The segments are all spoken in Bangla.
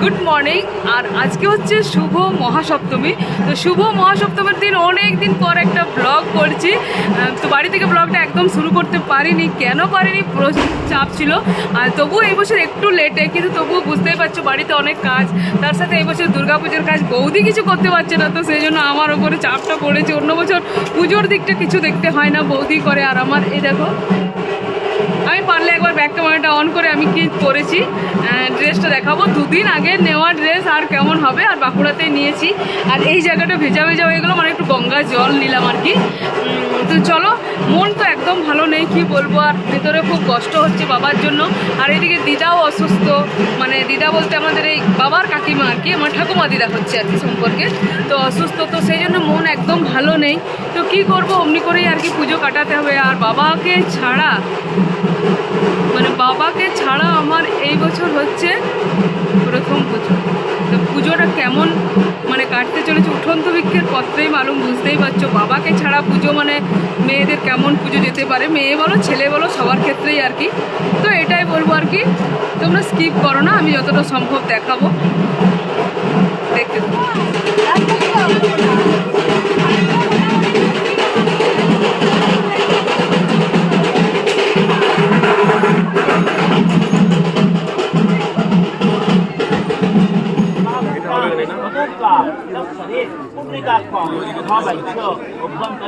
গুড মর্নিং আর আজকে হচ্ছে শুভ মহাসপ্তমী। তো শুভ মহাসপ্তমীর দিন অনেক দিন পর একটা ব্লগ করছি। তো বাড়ি থেকে ব্লগটা একদম শুরু করতে পারিনি। কেন পারিনি? প্রচুর চাপ ছিল। আর তবুও এই বছর একটু লেটে কিন্তু তবুও বুঝতেই পারছ বাড়িতে অনেক কাজ। তার সাথে এই বছর দুর্গাপুজোর কাজ বৌদি কিছু করতে পারছে না, তো সেই জন্য আমার ওপরে চাপটা পড়েছে। অন্য বছর পুজোর দিকটা কিছু দেখতে হয় না, বৌদি করে আর আমার। এই দেখো। আমি পারলে একবার ব্যাক ক্যামেরাটা অন করে আমি কি করেছি ড্রেসটা দেখাবো। দুদিন আগে নেওয়া ড্রেস আর কেমন হবে আর বাঁকুড়াতেই নিয়েছি। আর এই জায়গাটা ভেজা ভেজা হয়ে গেলো মানে একটু গঙ্গা জল নিলাম আর কি। তো চলো মন তো একদম ভালো নেই, কি বলব? আর ভিতরে খুব কষ্ট হচ্ছে বাবার জন্য। আর এদিকে দিদাও অসুস্থ। মানে দিদা বলতে আমাদের এই বাবার কাকিমা আর কি, আমার ঠাকুমা দিদা হচ্ছে আর কি সম্পর্কে। তো অসুস্থ, তো সেই জন্য মন একদম ভালো নেই। তো কি করব? অমনি করেই আর কি পুজো কাটাতে হবে। আর বাবাকে ছাড়া মানে বাবাকে ছাড়া আমার এই বছর হচ্ছে প্রথম পুজো। তো পুজোটা কেমন কাটতে চলেছে। উঠন্ত বৃক্ষের পত্রেই মালুম, বুঝতেই পারছ। বাবাকে ছাড়া পুজো মানে মেয়েদের কেমন পুজো যেতে পারে? মেয়ে বলো, ছেলে বলো, সবার ক্ষেত্রেই আর কি। তো এটাই বলব আর কি। তোমরা স্কিপ করো না, আমি যতটা সম্ভব দেখাবো।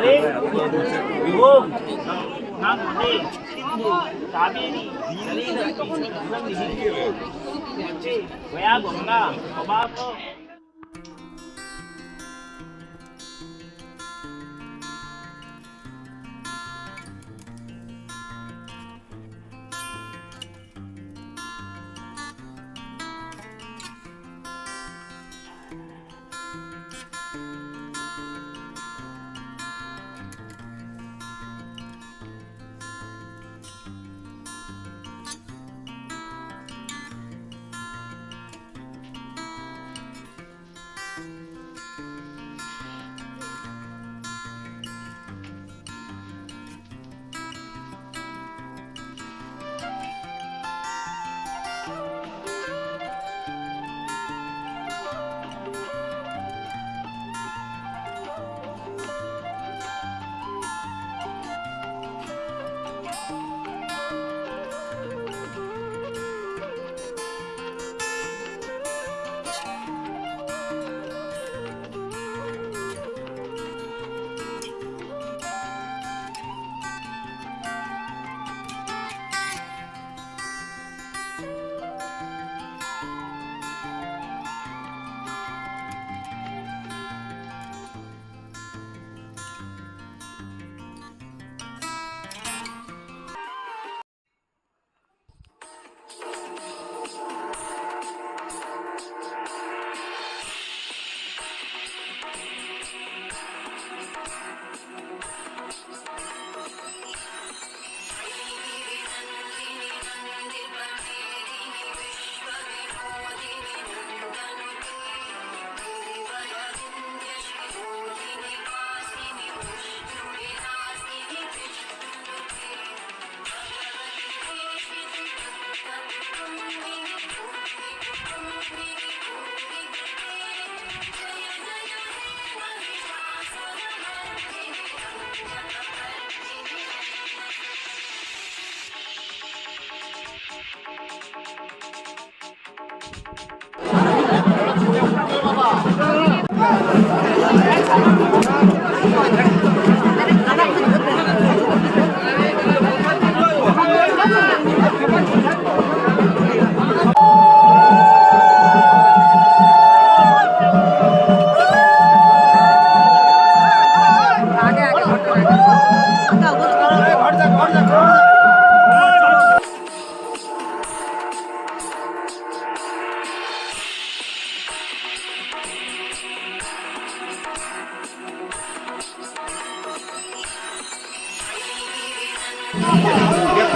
કલિંગ વિભૂમ નાગોદે સિંધુ કાબેરી કલિંગ ગંગા વયા ગંગા અબાકો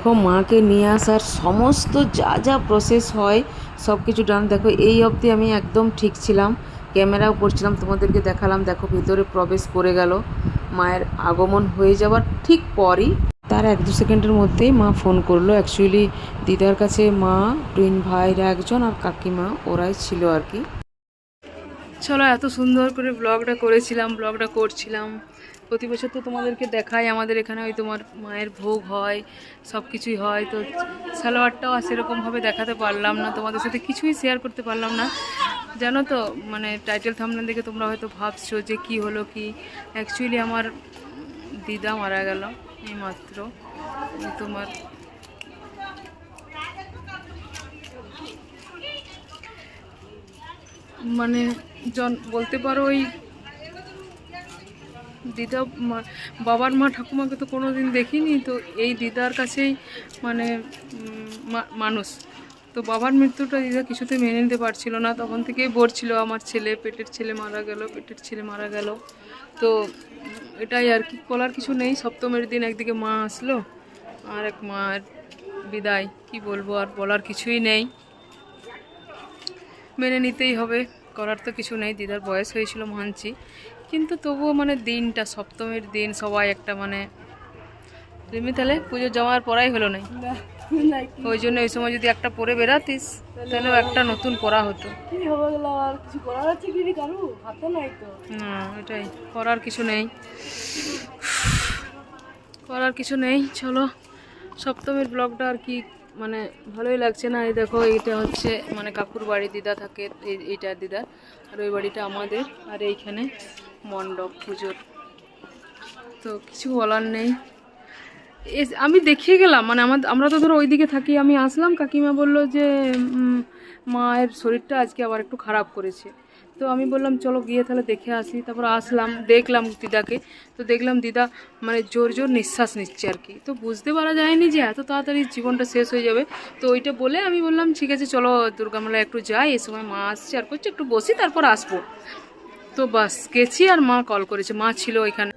দেখো মাকে নিয়ে আসার সমস্ত যা যা প্রসেস হয় সব কিছু ডান দেখো, এই অবধি আমি একদম ঠিক ছিলাম। ক্যামেরাও করছিলাম, তোমাদেরকে দেখালাম। দেখো, ভিতরে প্রবেশ করে গেল। মায়ের আগমন হয়ে যাওয়ার ঠিক পরই। তার এক দু সেকেন্ডের মধ্যেই মা ফোন করল। অ্যাকচুয়ালি দিদার কাছে মা টুইন ভাইরা একজন আর কাকিমা, ওরাই ছিল আর কি। চলো, এত সুন্দর করে ব্লগটা করেছিলাম ব্লগটা করছিলাম। প্রতি বছর তো তোমাদেরকে দেখাই, আমাদের এখানে ওই তোমার মায়ের ভোগ হয় সব কিছুই হয়, তো সালোয়ারটাও সেরকমভাবে দেখাতে পারলাম না, তোমাদের সাথে কিছুই শেয়ার করতে পারলাম না। জানো তো মানে টাইটেল থামলেন দেখে তোমরা হয়তো ভাবছ যে কি হলো কি। অ্যাকচুয়ালি আমার দিদা মারা গেল, এই মাত্র। তোমার মানে জন, বলতে পারো ওই দিদা বাবার মা ঠাকুমাকে তো কোনো দিন দেখিনি, তো এই দিদার কাছেই মানে মানুষ। তো বাবার মৃত্যুটা দিদা কিছুতে মেনে নিতে পারছিল না। তখন থেকেই বলছিল আমার ছেলে, পেটের ছেলে মারা গেল, পেটের ছেলে মারা গেল। তো এটাই আর কি, বলার কিছু নেই। সপ্তমের দিন একদিকে মা আসলো, আর এক মার বিদায়। কি বলব, আর বলার কিছুই নেই। মেনে নিতেই হবে, করার তো কিছু নেই। দিদার বয়স হয়েছিল মানছি। কিন্তু তবুও মানে দিনটা সপ্তমীর দিন সবাই একটা মানে তুমি তাহলে পুজো জমার পরাই হলো নাই। ওই জন্য ওই সময় যদি একটা পরে বেরাতিস তাহলে একটা নতুন পরা হতো। না এটাই। করার কিছু নেই। করার কিছু নেই চলো। সপ্তমীর ব্লগটা আর কি মানে ভালোই লাগছে না? এই দেখো এইটা হচ্ছে মানে কাকুর বাড়ি দিদা থাকে এই- এইটা দিদার আর ওই বাড়িটা আমাদের আর এইখানে মণ্ডপ পুজোর। তো কিছু বলার নেই। আমি দেখিয়ে গেলাম মানে আমার আমরা তো ধরো ওইদিকে থাকি, আমি আসলাম, কাকিমা বলল যে মায়ের শরীরটা আজকে আবার একটু খারাপ করেছে। তো আমি বললাম, চলো গিয়ে তাহলে দেখে আসি। তারপর আসলাম, দেখলাম দিদাকে। তো দেখলাম দিদা মানে জোর জোর নিঃশ্বাস নিচ্ছে আর কি। তো বুঝতে পারা যায়নি যে এত তাড়াতাড়ি জীবনটা শেষ হয়ে যাবে। তো ওইটা বলে আমি বললাম, ঠিক আছে, চলো দুর্গামেলায় একটু যাই। এ সময় মা আসছে আর করছে একটু বসি, তারপর আসব। তো বাস গেছি আর মা কল করেছে। মা ছিল ওইখানে।